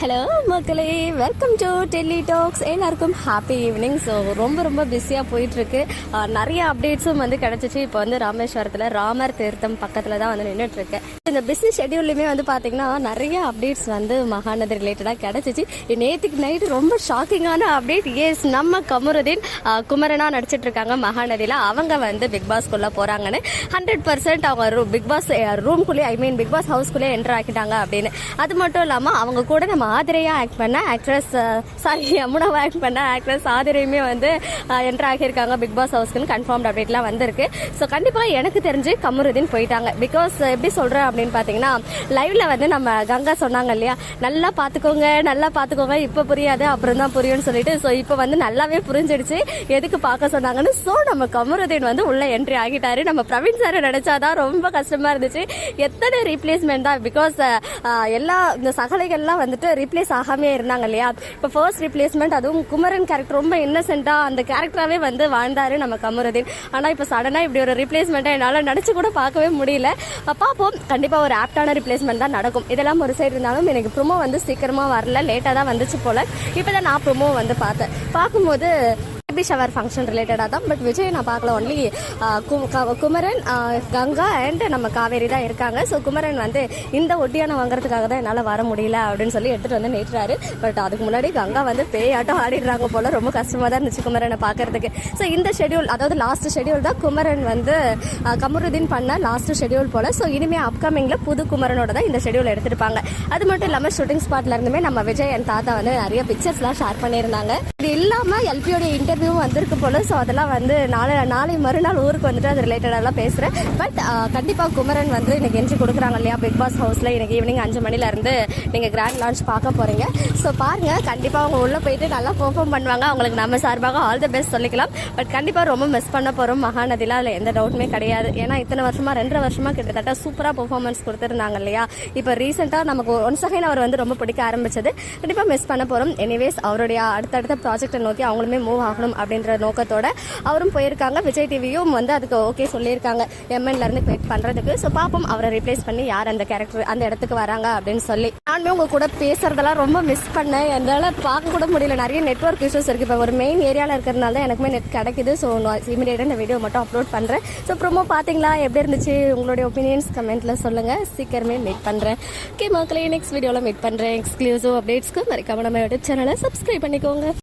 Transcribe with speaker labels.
Speaker 1: Hello மக்களே. Welcome to Delhi talks எல்லாருக்கும் happy evening so ரொம்ப ரொம்ப பிஸியாக போயிட்டுருக்கு. நிறைய அப்டேட்ஸும் வந்து கிடச்சிச்சு. இப்போ வந்து ராமேஸ்வரத்தில் ராமர் தீர்த்தம் பக்கத்தில் தான் வந்து நின்றுட்டுருக்கேன் இந்த பிஸ்னஸ் ஷெடியூல்லையுமே வந்து பார்த்தீங்கன்னா நிறைய அப்டேட்ஸ் வந்து மகாநதி ரிலேட்டடாக கிடச்சிச்சு. நேற்றுக்கு நைட்டு ரொம்ப ஷாக்கிங்கான அப்டேட் எஸ் நம்ம கமருதீன் குமரனாக நடிச்சிட்ருக்காங்க நடிச்சிட்டு இருக்காங்க மகாநதியில். அவங்க வந்து பிக் பாஸ்க்குள்ளே போகிறாங்கன்னு ஹண்ட்ரட் பர்சன்ட் அவங்க ரூ பிக் பாஸ் ரூம்குள்ளேயே ஐ மீன் பிக் பாஸ் ஹவுஸ்குள்ளேயே என்டர் ஆக்கிட்டாங்க அப்படின்னு. அது மட்டும் இல்லாமல் அவங்க கூட நம்ம ஆதிரையா ஆக்ட் பண்ண ஆக்ட்ரஸ் சாரி யமுனாவை ஆக்ட் பண்ண ஆக்ட்ரஸ் ஆதிரையுமே வந்து என்டர் ஆகியிருக்காங்க. பிக் பாஸ் ஹவுஸ்க்குன்னு கன்ஃபார்ம் அப்டேட்லாம் வந்திருக்கு. ஸோ கண்டிப்பாக எனக்கு தெரிஞ்சு கமருதீன் போயிட்டாங்க. பிகாஸ் எப்படி சொல்கிறேன் அப்படின்னு பார்த்தீங்கன்னா லைவ்ல வந்து நம்ம கங்கா சொன்னாங்க இல்லையா? நல்லா பார்த்துக்கோங்க நல்லா பார்த்துக்கோங்க இப்போ புரியாது அப்புறம் தான் புரியும்னு சொல்லிட்டு. ஸோ இப்போ வந்து நல்லாவே புரிஞ்சிடுச்சு. எதுக்கு பார்க்க சொன்னாங்கன்னு? ஸோ நம்ம கமருதீன் வந்து உள்ள என்ட்ரி ஆகிட்டாரு. நம்ம பிரவீன் சார் நினைச்சாதான் ரொம்ப கஷ்டமா இருந்துச்சு. எத்தனை ரீப்ளேஸ்மெண்ட் தான்? பிகாஸ் எல்லா இந்த சகலைகள்லாம் வந்துட்டு ரீப்ளேஸ் ஆகாமே இருந்தாங்க இல்லையா? இப்போ ஃபர்ஸ்ட் ரீப்ளேஸ்மெண்ட் அதுவும் குமரன் கேரக்டர் ரொம்ப இன்னசென்ட்டாக அந்த கேரக்டராகவே வந்து வாழ்ந்தாரு நம்ம கமருதீன். ஆனால் இப்போ சடனாக இப்படி ஒரு ரீப்ளேஸ்மெண்ட்டை என்னால் நினச்சி கூட பார்க்கவே முடியல. பார்ப்போம் கண்டிப்பாக ஒரு ஆப்டான ரீப்ளேஸ்மெண்ட் தான் நடக்கும். இதெல்லாம் ஒரு சைடு இருந்தாலும் எனக்கு ப்ரோமோ வந்து சீக்கிரமாக வரல. லேட்டாக தான் வந்துச்சு போல. இப்போ தான் நான் ப்ரொமோ வந்து பார்த்தேன். பார்க்கும்போது பேபி ஷவர் ஃபங்க்ஷன் ரிலேட்டடாக தான். பட் விஜய் நான் பார்க்கல. ஒன்லி குமரன் கங்கா அண்ட் நம்ம காவேரி தான் இருக்காங்க. ஸோ குமரன் வந்து இந்த ஒட்டியானம் வாங்குறதுக்காக தான் என்னால் வர முடியல அப்படின்னு சொல்லி எடுத்துகிட்டு வந்து நேற்றாரு பட் அதுக்கு முன்னாடி கங்கா வந்து பேயாட்டம் ஆடிடுறாங்க போல. ரொம்ப கஷ்டமாக தான் இருந்துச்சு குமரனை பார்க்கறதுக்கு. ஸோ இந்த ஷெடியூல் அதாவது லாஸ்ட் ஷெடியூல் தான் குமரன் வந்து கமருதீன் பண்ண லாஸ்ட் ஷெடியூல் போல். ஸோ இனிமேல் அப்கமிங்கில் புது குமரனோட தான் இந்த ஷெடியூல் எடுத்திருப்பாங்க. அது மட்டும் இல்லாமல் ஷூட்டிங் ஸ்பாட்ல இருந்துமே நம்ம விஜய் என் தாத்தா வந்து நிறைய பிக்சர்ஸ்லாம் ஷேர் பண்ணியிருந்தாங்க. இது இல்லாமல் எல்பியோட இன்டர்வியூ இன்டர்வியூவும் வந்திருக்கு போல. ஸோ அதெல்லாம் வந்து நாளை நாளை மறுநாள் ஊருக்கு வந்துட்டு அது ரிலேட்டடாலாம் பேசுகிறேன் பட் கண்டிப்பாக குமரன் வந்து எனக்கு என்ட்ரி கொடுக்குறாங்க இல்லையா? பிக் பாஸ் ஹவுஸில் இன்னைக்கு ஈவினிங் அஞ்சு மணிலேருந்து நீங்கள் கிராண்ட் லான்ச் பார்க்க போகிறீங்க ஸோ பாருங்கள் கண்டிப்பாக அவங்க உள்ளே போயிட்டு நல்லா பெர்ஃபார்ம் பண்ணுவாங்க. அவங்களுக்கு நம்ம சார்பாக ஆல் தி பெஸ்ட் சொல்லிக்கலாம். பட் கண்டிப்பாக ரொம்ப மிஸ் பண்ண போகிறோம் மகாநதியில் அதில் எந்த டவுட்டுமே கிடையாது. ஏன்னா இத்தனை வருஷமா ரெண்டரை வருஷமாக கிட்டத்தட்ட சூப்பராக பெர்ஃபார்மன்ஸ் கொடுத்துருந்தாங்க இல்லையா? இப்போ ரீசெண்டாக நமக்கு ஒன்ஸ் அகைன் அவர் வந்து ரொம்ப பிடிக்க ஆரம்பிச்சது. கண்டிப்பாக மிஸ் பண்ண போகிறோம் எனிவேஸ் அவருடைய அடுத்தடுத்த ப்ராஜெக்டை நோக்கி அவங்களுமே மூவ் ஆகணும். அப்படின்ற நோக்கத்தோட அவரும் போயிருக்காங்க. விஜய் டிவியும் வந்து அதுக்கு ஓகே சொல்லியிருக்காங்க. எம்என்ல இருந்து வெயிட் பண்றதுக்கு. ஸோ பாப்போம். அவரை ரீப்ளேஸ் பண்ணி யார் அந்த கேரக்டர் அந்த இடத்துக்கு வராங்க அப்படின்னு சொல்லி. நானுமே உங்க கூட பேசுறதெல்லாம் ரொம்ப மிஸ் பண்ணேன். என்னால பார்க்க கூட முடியல. நிறைய நெட்வொர்க் இஷ்யூஸ் இருக்கு. இப்போ ஒரு மெயின் ஏரியாவில் இருக்கிறதுனால தான் எனக்குமே நெட் கிடைக்குது. ஸோ நான் இமீடியட்டாக இந்த வீடியோ மட்டும் அப்லோட் பண்றேன். ஸோ ப்ரோமோ பார்த்தீங்களா எப்படி இருந்துச்சு? உங்களுடைய ஒப்பீனியன்ஸ் கமெண்ட்ல சொல்லுங்க. சீக்கிரமே மீட் பண்றேன். ஓகே மக்களே நெக்ஸ்ட் வீடியோவில் மீட் பண்றேன். எக்ஸ்க்ளூசிவ் அப்டேட்ஸ்க்கு மறக்காம நம்ம யூடியூப் சேனலை சப்ஸ்கிரைப் பண்ணிக்கோங்க.